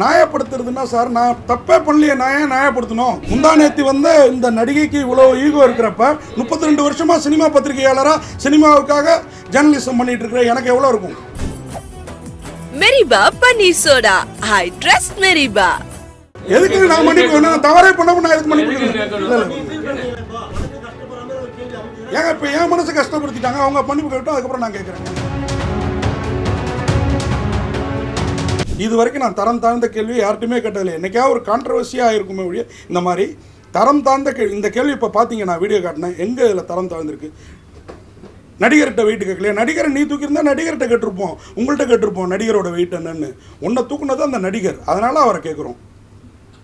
நியாயப்படுத்துறதுன்னா sir நான் தப்பே பண்ணலையே. நான் ஏன் நியாயப்படுத்தணும்? முந்தா நேத்து வந்து இந்த நடிகைக்கு இவ்வளோ ஈகோ இருக்கிறப்ப முப்பத்தி ரெண்டு வருஷமா சினிமா பத்திரிகையாளராக சினிமாவுக்காக ஜேர்னலிசம் பண்ணிட்டு இருக்கிற எனக்கு எவ்வளோ இருக்கும்? மெரிபா பன்னீர் சோடா. I trust Meriba. எதுக்கு நான் மன்னிப்பு? நான் தவறே பண்ணாம நான் எதுக்கு மன்னிப்பு. ஏங்க இப்போ என் மனசை கஷ்டப்படுத்திட்டாங்க. அவங்க மன்னிப்பு கேட்டோம் அதுக்கப்புறம் நான் கேட்குறேன் இது வரைக்கும் நான் தரம் தாழ்ந்த கேள்வி யார்கிட்டுமே கேட்டதில்லை. என்றைக்காவது ஒரு கான்ட்ரவர்சியாக இருக்குமே ஒழிய இந்த மாதிரி தரம் தாழ்ந்த கேள்வி இந்த கேள்வி இப்போ பார்த்தீங்க நான் வீடியோ காட்டினேன். எங்கே இதில் தரம் தாழ்ந்திருக்கு? நடிகர்கிட்ட வெயிட் கேட்கலையா? நடிகரை நீ தூக்கியிருந்தா நடிகர்கிட்ட கேட்டிருப்போம். உங்கள்கிட்ட கேட்டிருப்போம் நடிகரோட வெயிட் என்னன்னு. உன்னை தூக்குனது அந்த நடிகர். அதனால் அவரை கேட்குறோம்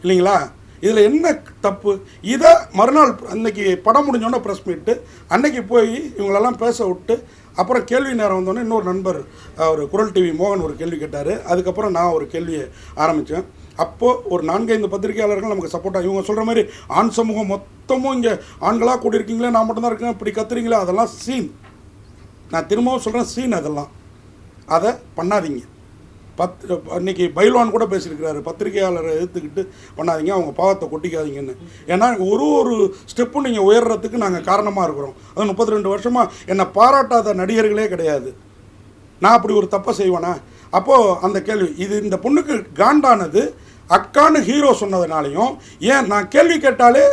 இல்லைங்களா? இதில் என்ன தப்பு? இதை மறுநாள் அன்னைக்கு படம் முடிஞ்சோடனே ப்ரெஸ் மீட்டு அன்னைக்கு போய் இவங்களெல்லாம் பேச விட்டு அப்புறம் கேள்வி நேரம் வந்தோடனே இன்னொரு நண்பர் அவர் குரல் டிவி மோகன் ஒரு கேள்வி கேட்டார். அதுக்கப்புறம் நான் ஒரு கேள்வியை ஆரம்பித்தேன் அப்போது ஒரு நான்கைந்து பத்திரிகையாளர்கள் நமக்கு சப்போர்ட்டாக இவங்க சொல்கிற மாதிரி ஆண் சமூகம் மொத்தமும் இங்கே ஆண்களாக கூடியிருக்கீங்களே நான் மட்டும்தான் இருக்கேன் இப்படி கத்துறீங்களே அதெல்லாம் சீன் நான் திரும்பவும் சொல்கிறேன் சீன் அதெல்லாம். அதை பண்ணாதீங்க. பத் அன்னைக்கு பைல்வான் கூட பேசியிருக்கிறாரு. பத்திரிகையாளரை எதிர்த்துக்கிட்டு பண்ணாதீங்க அவங்க பாவத்தை கொட்டிக்காதீங்கன்னு. ஏன்னா ஒரு ஒரு ஸ்டெப்பும் நீங்கள் உயர்றதுக்கு நாங்கள் காரணமாக இருக்கிறோம். அது முப்பத்தி ரெண்டு வருஷமாக என்னை பாராட்டாத நடிகர்களே கிடையாது. நான் அப்படி ஒரு தப்பை செய்வேனா? அப்போது அந்த கேள்வி இது இந்த பொண்ணுக்கு காண்டானது அக்கான்னு ஹீரோ சொன்னதுனாலையும் ஏன் நான் கேள்வி கேட்டாலே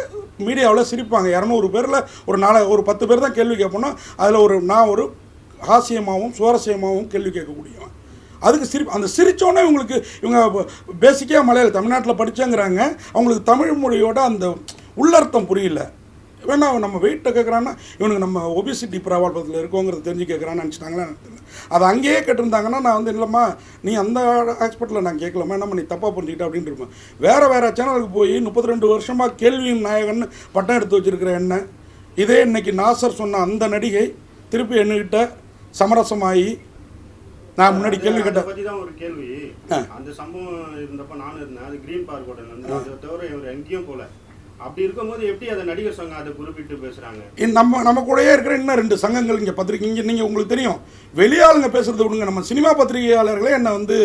மீடியாவில் சிரிப்பாங்க. இரநூறு பேரில் ஒரு நாலு ஒரு பத்து பேர் தான் கேள்வி கேட்போம்னா அதில் ஒரு நான் ஒரு ஹாஸ்யமாகவும் சுவாரஸ்யமாகவும் கேள்வி கேட்கக்கூடியவன். அதுக்கு சிரி அந்த சிரிச்சோன்னே இவங்களுக்கு இவங்க பேசிக்காக மலையாள தமிழ்நாட்டில் படித்தேங்கிறாங்க அவங்களுக்கு தமிழ் மொழியோட அந்த உள்ளர்த்தம் புரியல. வேணா அவன் நம்ம வெயிட்டை கேட்குறான்னா இவனுக்கு நம்ம ஒபிசிட்டி பிராபலத்தில் இருக்கோங்கிறது தெரிஞ்சு கேட்குறான்னு நினச்சிட்டாங்களா எனக்கு அதை அங்கேயே கேட்டிருந்தாங்கன்னா நான் வந்து இல்லைம்மா நீ அந்த ஹாஸ்பிட்டலில் நான் கேட்கலாமா நம்ம நீ தப்பாக புரிஞ்சுக்கிட்ட அப்படின்னு இருப்பேன். வேறு வேறு சேனலுக்கு போய் முப்பத்தி ரெண்டு வருஷமாக கேள்வியின் நாயகன் பட்டம் எடுத்து வச்சிருக்கிற என்ன? இதே இன்னைக்கு நாசர் சொன்ன அந்த நடிகை திருப்பி என்கிட்ட சமரசமாகி நான் முன்னாடி கேள்வி கேட்டேன். பத்தி தான் ஒரு கேள்வி. அந்த சம்பவம் இருந்தப்ப நானும் இருந்தேன். அது கிரீன் பார்க் ஹோட்டல் அதை தவிர எங்கேயும் போல அப்படி இருக்கும்போது எப்படி அதை நடிகர் சங்கம் அதை குறிப்பிட்டு பேசுறாங்க? நம்ம நம்ம கூடயே இருக்கிற இன்னும் ரெண்டு சங்கங்கள் இங்கே பத்திரிக்கை இங்கே நீங்கள் உங்களுக்கு தெரியும். வெளியாளுங்க பேசுறது விடுங்க. நம்ம சினிமா பத்திரிகையாளர்களே என்ன வந்து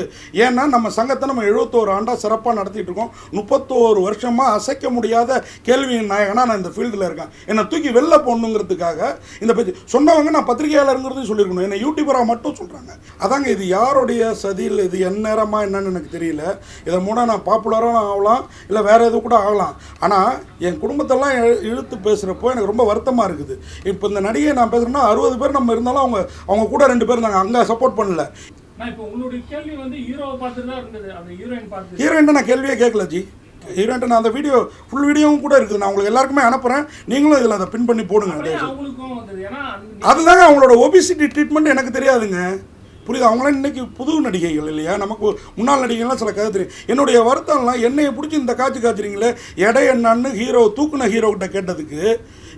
ஏன்னா நம்ம சங்கத்தை நம்ம எழுபத்தோரு ஆண்டாக சிறப்பாக நடத்திட்டு இருக்கோம். முப்பத்தோரு வருஷமாக அசைக்க முடியாத கேள்வி நாயகனாக நான் இந்த ஃபீல்டில் இருக்கேன். என்னை தூக்கி வெளில போடணுங்கிறதுக்காக இந்த பேச்சு சொன்னவங்க நான் பத்திரிகையாளருங்கிறது சொல்லியிருக்கணும். என்னை யூடியூபராக மட்டும் சொல்கிறாங்க அதாங்க இது யாருடைய சதியில் இது என் நேரமாக என்னன்னு எனக்கு தெரியல. இதை மூட நான் பாப்புலராக ஆகலாம் இல்லை வேறு எது கூட ஆகலாம். ஆனால் என் குடும்பத்தெல்லாம் இழு- இழுத்து பேசுகிறப்போ எனக்கு ரொம்ப வருத்தமாக இருக்குது. இப்போ இந்த நடிகை நான் பேசுகிறேன்னா அறுபது பேர் நம்ம இருந்தாலும் அவங்க அவங்க கூட ரெண்டு பேர் இருந்தாங்க. அங்கே சப்போர்ட் பண்ணல. ஹீரோயின் நான் கேள்வியே கேட்கல ஜி. ஹீரோயின்ட்ட நான் அந்த வீடியோ ஃபுல் வீடியோவும் கூட இருக்குது. நான் உங்களுக்கு எல்லாருக்குமே அனுப்புகிறேன் நீங்களும் இதில் அதை பின் பண்ணி போடுங்க அதுதாங்க அவங்களோட ஒபிசிட்டி ட்ரீட்மெண்ட் எனக்கு தெரியாதுங்க. புரியுது? அவங்களாம் இன்னைக்கு புது நடிகைகள் இல்லையா? நமக்கு முன்னாள் நடிகைகள்லாம் சில கதை தெரியும். என்னுடைய வருத்தம்லாம் என்னைய பிடிச்சி இந்த காட்சி காய்ச்சிறீங்களே எடை என்னான்னு ஹீரோ தூக்குன ஹீரோ கிட்ட கேட்டதுக்கு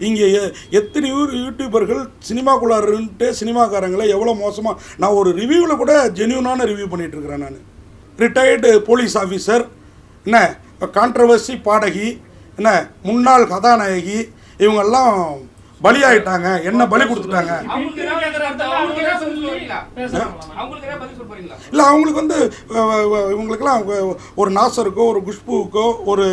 இங்கே எத்தனை யூ- யூடியூபர்கள் சினிமாக்குள்ளாருன்ட்டு சினிமாக்காரங்களை எவ்வளோ மோசமாக நான் ஒரு ரிவ்யூவில் கூட ஜென்யூனான ரிவ்யூ பண்ணிட்டு இருக்கிறேன் நான். ரிட்டையர்டு போலீஸ் ஆஃபீஸர் என்ன கான்ட்ரவர்சி பாடகி என்ன முன்னாள் கதாநாயகி இவங்கெல்லாம் பலியாயிட்டாங்க. என்ன பலி கொடுத்துட்டாங்க? இல்லை அவங்களுக்கு வந்து இவங்களுக்கெல்லாம் ஒரு நாசருக்கோ ஒரு குஷ்புவுக்கோ ஒரு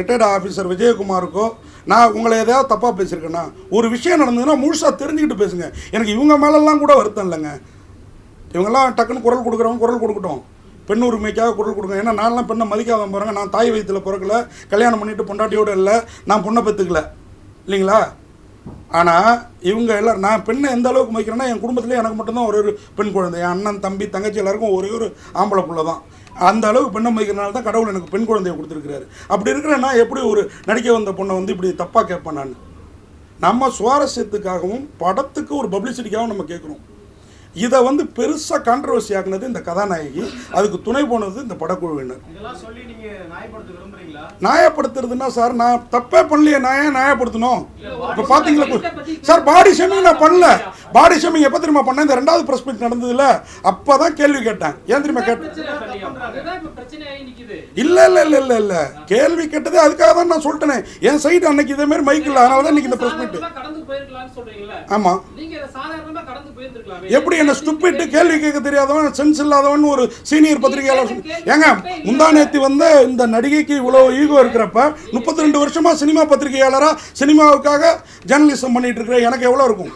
ரிட்டையர்டு ஆஃபீஸர் விஜயகுமாருக்கோ நான் உங்களை எதையாவது தப்பாக பேசியிருக்கேன்னா ஒரு விஷயம் நடந்ததுன்னா முழுசாக தெரிஞ்சுக்கிட்டு பேசுங்க. எனக்கு இவங்க மேலெல்லாம் கூட வருத்தம் இல்லைங்க. இவங்கெல்லாம் டக்குன்னு குரல் கொடுக்குறவங்க குரல் கொடுக்கட்டும். பெண் உரிமைக்காக குரல் கொடுங்க. ஏன்னா நான்லாம் பெண்ணை மதிக்காத போகிறேங்க நான் தாய் வயிற்றில் பிறக்கல. கல்யாணம் பண்ணிட்டு பொண்டாட்டியோட இல்லை. நான் பொண்ணை பெற்றுக்கல இல்லைங்களா? ஆனால் இவங்க எல்லாம் நான் பெண்ணை எந்த அளவுக்கு மதிக்கிறேன்னா என் குடும்பத்திலே எனக்கு மட்டும்தான் ஒரு ஒரு பெண் குழந்தை. என் அண்ணன் தம்பி தங்கச்சி எல்லாருக்கும் ஒரே ஒரு ஆம்பளை புள்ள தான் அந்த அளவுக்கு பெண்ணை மதிக்கிறனால தான் கடவுள் எனக்கு பெண் குழந்தையை கொடுத்துருக்கிறாரு. அப்படி இருக்கிற நான் எப்படி ஒரு நடிக்க வந்த பொண்ணை வந்து இப்படி தப்பாக கேட்பேன் நான்? நம்ம சுவாரஸ்யத்துக்காகவும் படத்துக்கு ஒரு பப்ளிசிட்டிக்காகவும் நம்ம கேட்குறோம். இதை வந்து பெருசாக கான்ட்ரவர்சி ஆக்குனது இந்த கதாநாயகி. அதுக்கு துணை போனது இந்த படக்குழுவினர். நியாயப்படுத்துறதுன்னா சார் நான் தப்பே பண்ணலையே நான் ஏன் நியாயப்படுத்தணும்? இப்போ பார்த்தீங்களா சார் பாடி ஷேமிங் நான் பண்ணல. பாடி ஷேமிங் எப்போ தெரியுமா பண்ணேன்? இந்த ரெண்டாவது ப்ரெஸ் மீட் நடந்ததுல. அப்போ தான் கேள்வி கேட்டேன். ஏன் தெரியுமா கேட்டேன்? இல்லை இல்லை இல்லை இல்லை இல்லை. கேள்வி கேட்டது அதுக்காக தான் நான் சொல்லிட்டேனே. என் சைடு அன்னைக்கு இதே மாதிரி மைக் இல்லை. அதனால தான் இன்னைக்கு இந்த ப்ரெஸ் மீட் ஆமாம் எப்படி என்ன ஸ்டூபிட் கேள்வி கேட்க தெரியாதவன் சென்ஸ் இல்லாதவன் ஒரு சீனியர் பத்திரிகையாளர். ஏங்க முந்தா நேத்து வந்த இந்த நடிகைக்கு இவ்வளோ ஈகோ இருக்கிறப்ப முப்பத்தி ரெண்டு வருஷமா சினிமா பத்திரிகையாளரா சினிமாவுக்காக ஜேர்னலிசம் பண்ணிட்டு இருக்கிற எனக்கு எவ்வளோ இருக்கும்?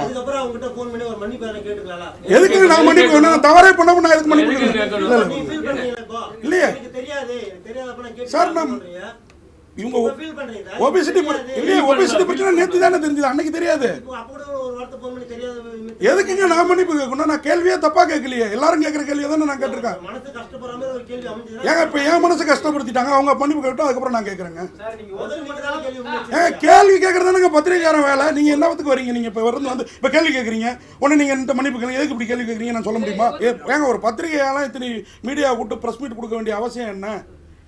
பண்ணி? எதுக்கு நான் மன்னிப்பு தவறே பண்ணாம நான் எதுக்கு மன்னிப்பு? இல்லையே. எனக்கு தெரியாது, எனக்கு தெரியாதப்ப நான் கேட்டு சார், நான். இவங்க? ஒபிசிட்டி. இல்லையே ஒபிசிட்டி பிரச்சனை நேத்து தானே தெரிஞ்சது. அன்னைக்கு தெரியாது. இப்போ அப்ப கூட ஒரு வார்த்தை phone பண்ணி தெரியாத எதுக்குங்க நான் மன்னிப்பு கேட்கணும்? நான் கேள்வியே தப்பா கேட்கலையே. எல்லாரும் கேட்குற கேள்வியை தானே நான் கேட்டிருக்கேன்? ஏங்க இப்போ என் மனசு கஷ்டப்படுத்திட்டாங்க. அவங்க மன்னிப்பு கேட்டோம் அதுக்கப்புறம் நான் கேட்குறேங்க. ஏங்க கேள்வி கேட்கறதானங்க பத்திரிகைக்காரன் வேலை. நீங்க என்னத்துக்கு வரீங்க. நீங்க இப்போ வந்து வந்து இப்போ கேள்வி கேட்குறீங்க. உடனே நீங்க இந்த மன்னிப்பு கேளுங்க. எதுக்கு இப்படி கேள்வி கேட்குறீங்க நான் சொல்ல முடியுமா? ஏங்க ஒரு பத்திரிகையாலாம் இத்தனை மீடியா கூட்டு ப்ரெஸ் மீட் கொடுக்க வேண்டிய அவசியம் என்ன?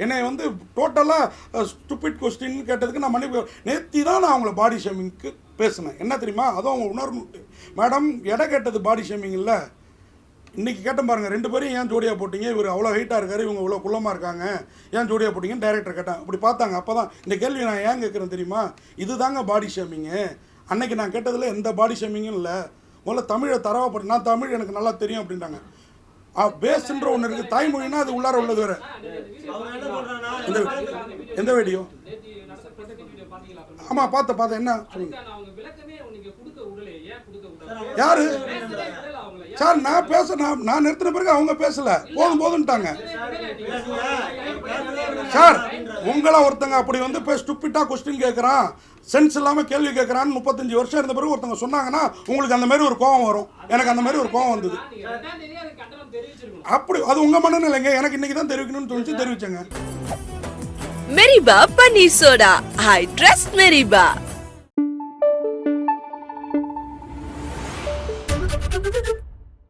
என்னை வந்து டோட்டலாக ஸ்டூபிட் கொஸ்டின் கேட்டதுக்கு நான் மன்னிப்பு நேத்தி தான் நான் அவங்கள பாடி ஷேமிங்க்கு பேசினேன். என்ன தெரியுமா? அதுவும் அவங்க உணர்வு. மேடம் எடை கேட்டது பாடி ஷேமிங் இல்லை இன்றைக்கி கேட்டேன் பாருங்கள் ரெண்டு பேரும் ஏன் ஜோடியாக போட்டீங்க? இவர் அவ்வளோ ஹைட்டாக இருக்காரு இவங்க இவ்வளோ குள்ளமாக இருக்காங்க. ஏன் ஜோடியாக போட்டிங்கன்னு டைரக்டர் கேட்டேன். அப்படி பார்த்தாங்க அப்போ தான் இந்த கேள்வி நான் ஏன் கேட்குறேன் தெரியுமா? இதுதாங்க பாடி ஷேமிங்கு அன்னைக்கு நான் கேட்டதில் எந்த பாடி ஷேமிங்கும் இல்லை. முதல்ல தமிழை தரவாப்பட்டு நான் தமிழ் எனக்கு நல்லா தெரியும் அப்படின்றாங்க பேஸ்ன்ற ஒன்று இருக்குது தாய்மொழினா அது உள்ளார உள்ளது வேற. எந்த எந்த வீடியோ? ஆமாம் பார்த்தேன் பார்த்தேன் என்ன சொல்லுங்க? யாரு? சார் நான் பேச நான் நான் நிறுத்தின பிறகு அவங்க பேசல. போதும் போதுன்ட்டாங்க சார் உங்களை ஒருத்தங்க அப்படி வந்து இப்போ ஸ்டுப்பிட்டாக கொஸ்டின் கேட்குறான் சென்ஸ் இல்லாமல் கேள்வி கேட்குறான்னு முப்பத்தஞ்சு வருஷம் இருந்த பிறகு ஒருத்தங்க சொன்னாங்கன்னா உங்களுக்கு அந்த மாதிரி ஒரு கோவம் வரும். எனக்கு அந்த மாதிரி ஒரு கோவம் வந்தது. அப்படி அது உங்கள் மனநிலைங்க. எனக்கு இன்னைக்கு தான் தெரிவிக்கணும்னு தோணுச்சு தெரிவிச்சேங்க. மெரிபா பன்னீர் சோடா. I trust Meriba.